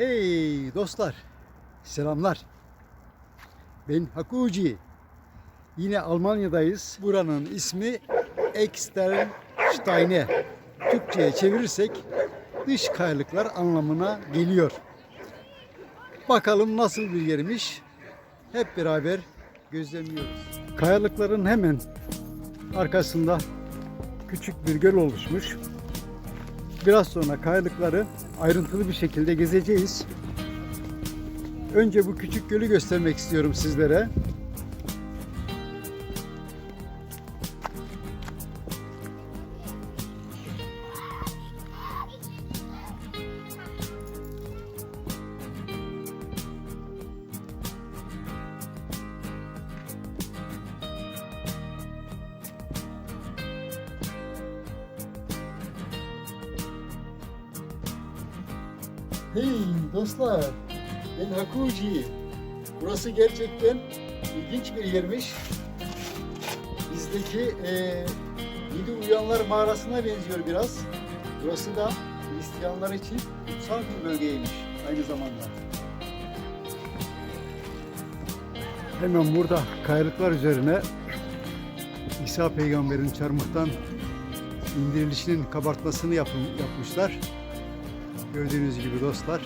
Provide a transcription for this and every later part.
Hey dostlar, selamlar. Ben Hakuji. Yine Almanya'dayız. Buranın ismi Externsteine. Türkçe'ye çevirirsek dış kayalıklar anlamına geliyor. Bakalım nasıl bir yermiş. Hep beraber gözlemliyoruz. Kayalıkların hemen arkasında küçük bir göl oluşmuş. Biraz sonra kayalıkları ayrıntılı bir şekilde gezeceğiz. Önce bu küçük gölü göstermek istiyorum sizlere. Hey dostlar, ben Hakuji. Burası gerçekten ilginç bir yermiş. Bizdeki e, Yedi Uyanlar mağarasına benziyor biraz. Burası da Hristiyanlar için kutsal bir bölgeymiş aynı zamanda. Hemen burada kayalıklar üzerine İsa peygamberin çarmıhtan indirilişinin kabartmasını yapın, yapmışlar. Gördüğünüz gibi dostlar.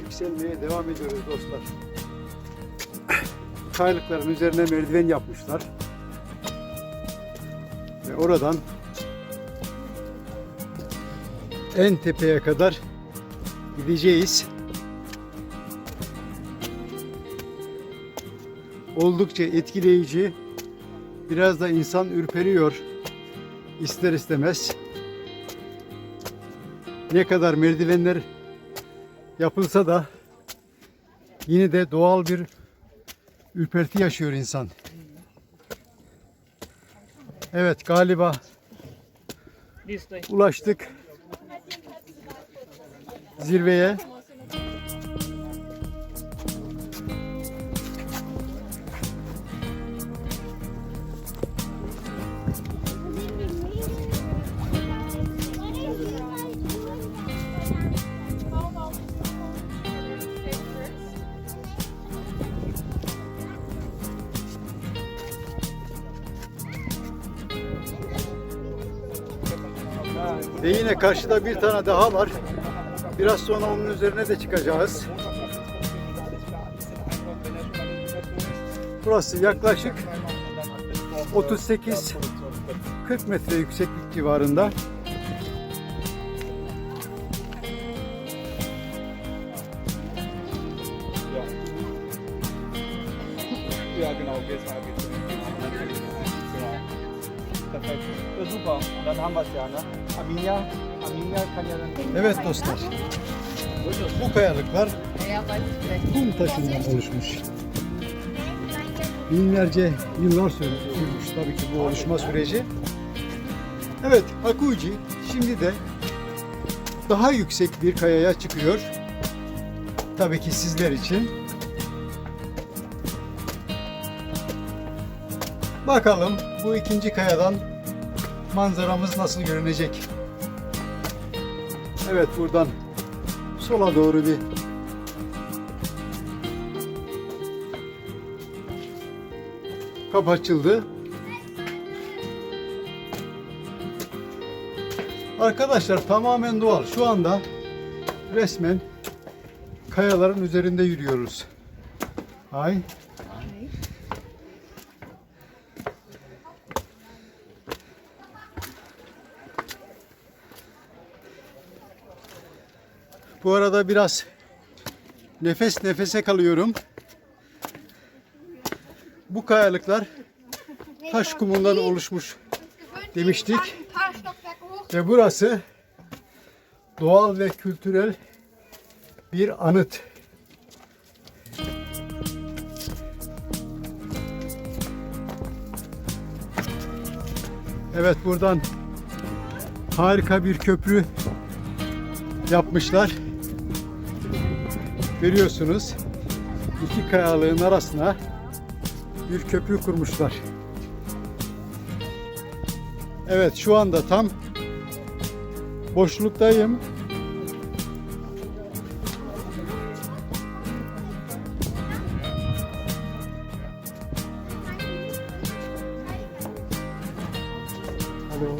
Yükselmeye devam ediyoruz dostlar. Kayalıkların üzerine merdiven yapmışlar. Ve oradan en tepeye kadar gideceğiz. Oldukça etkileyici biraz da insan ürperiyor ister istemez. Ne kadar merdivenler yapılsa da yine de doğal bir ürperti yaşıyor insan. Evet galiba ulaştık zirveye. Ve yine karşıda bir tane daha var. Biraz sonra onun üzerine de çıkacağız. Burası yaklaşık 38 40 metre yükseklik civarında. Evet dostlar. Bu kayalıklar kum taşından oluşmuş. Binlerce yıllar sür- sürmüş tabii ki bu oluşma süreci. Evet Hakuji şimdi de daha yüksek bir kayaya çıkıyor. Tabii ki sizler için. Bakalım bu ikinci kayadan manzaramız nasıl görünecek. Evet buradan sola doğru bir kapı açıldı. Arkadaşlar tamamen doğal. Şu anda resmen kayaların üzerinde yürüyoruz. Ay. Bu arada biraz nefes nefese kalıyorum. Bu kayalıklar taş kumundan oluşmuş demiştik. Ve burası doğal ve kültürel bir anıt. Evet buradan harika bir köprü yapmışlar. Görüyorsunuz iki kayalığın arasına bir köprü kurmuşlar. Evet şu anda tam boşluktayım. Alo.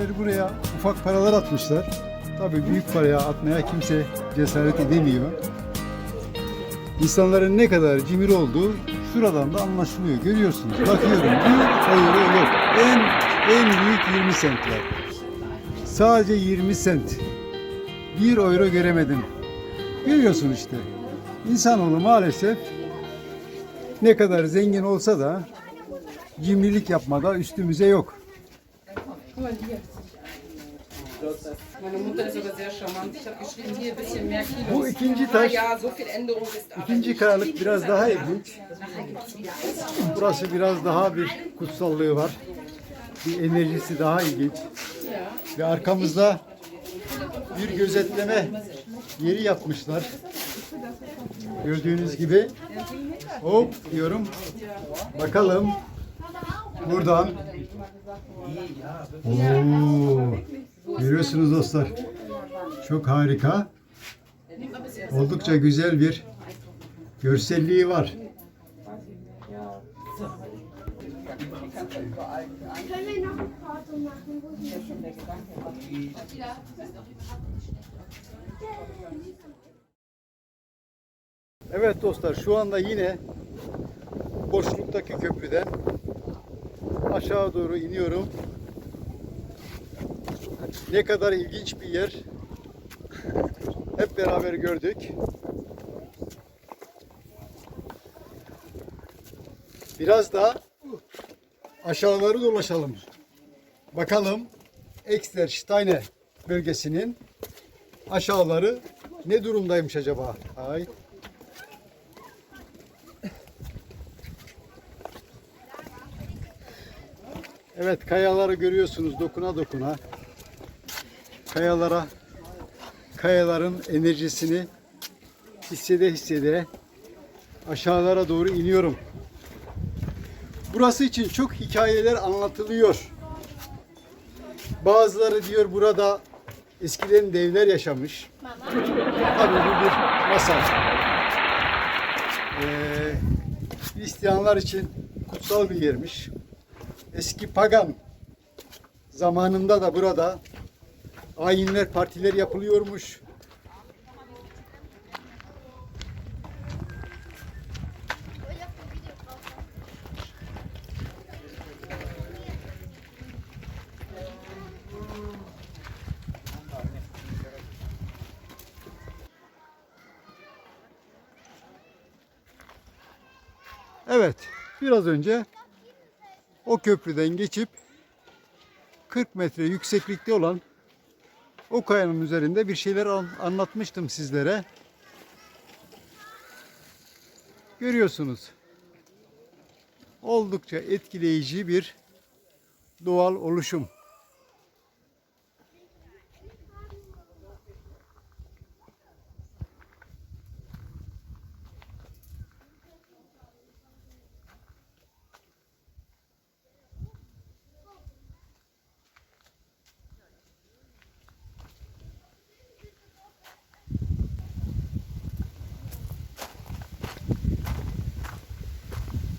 Ziyaretçileri buraya ufak paralar atmışlar. Tabii büyük paraya atmaya kimse cesaret edemiyor. İnsanların ne kadar cimri olduğu şuradan da anlaşılıyor. Görüyorsunuz. Bakıyorum. Bir euro yok. En en büyük 20 centler. Sadece 20 sent. 1 euro göremedim. Görüyorsun işte. İnsanoğlu maalesef ne kadar zengin olsa da cimrilik yapmada üstümüze yok. Meine Mutter ist aber sehr charmant. Ich habe geschrieben, hier ein bisschen mehr Kilos. Bu ikinci taş, ja, so viel Änderung ist aber ikinci kayalık biraz daha ilginç. Burası biraz daha bir kutsallığı var. Bir enerjisi daha ilginç. Ve arkamızda bir gözetleme yeri yapmışlar. Gördüğünüz gibi. Hop diyorum. Bakalım. Buradan. Oo, görüyorsunuz dostlar. Çok harika. Oldukça güzel bir görselliği var. Evet dostlar şu anda yine boşluktaki köprüden aşağı doğru iniyorum. Ne kadar ilginç bir yer. Hep beraber gördük. Biraz da aşağıları dolaşalım. Bakalım Extersteine bölgesinin aşağıları ne durumdaymış acaba? Ay. Evet kayaları görüyorsunuz dokuna dokuna. Kayalara kayaların enerjisini hissede hissede aşağılara doğru iniyorum. Burası için çok hikayeler anlatılıyor. Bazıları diyor burada eskiden devler yaşamış. Tabii bu bir masal. Ee, Hristiyanlar için kutsal bir yermiş. Eski pagan zamanında da burada ayinler, partiler yapılıyormuş. Evet, biraz önce o köprüden geçip 40 metre yükseklikte olan o kayanın üzerinde bir şeyler an- anlatmıştım sizlere. Görüyorsunuz. Oldukça etkileyici bir doğal oluşum.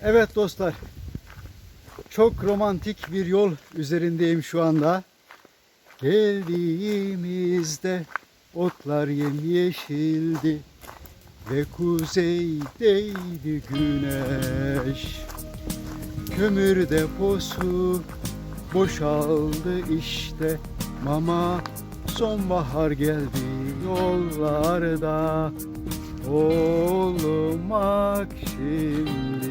Evet dostlar. Çok romantik bir yol üzerindeyim şu anda. Geldiğimizde otlar yemyeşildi ve kuzeydeydi güneş. Kömür deposu boşaldı işte Mama sonbahar geldi yollarda olmak şimdi.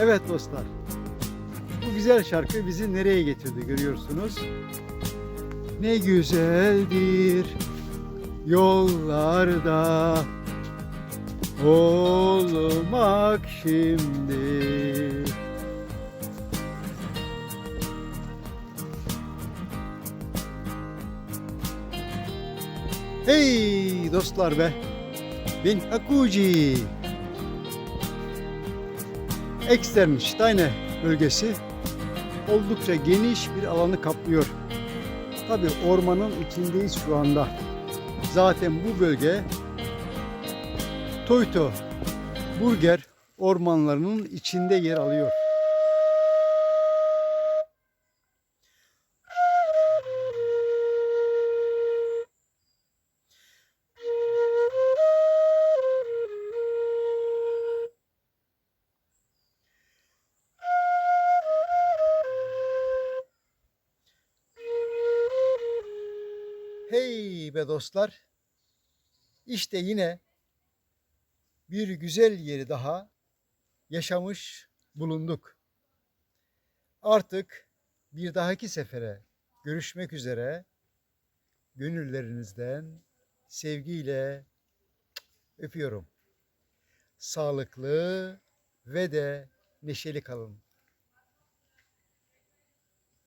Evet dostlar. Bu güzel şarkı bizi nereye getirdi görüyorsunuz. Ne güzeldir yollarda olmak şimdi. Hey dostlar be. Ben Akuji. Externsteine bölgesi oldukça geniş bir alanı kaplıyor. Tabi ormanın içindeyiz şu anda. Zaten bu bölge Toyto Burger ormanlarının içinde yer alıyor. Be dostlar. İşte yine bir güzel yeri daha yaşamış bulunduk. Artık bir dahaki sefere görüşmek üzere. Gönüllerinizden sevgiyle öpüyorum. Sağlıklı ve de neşeli kalın.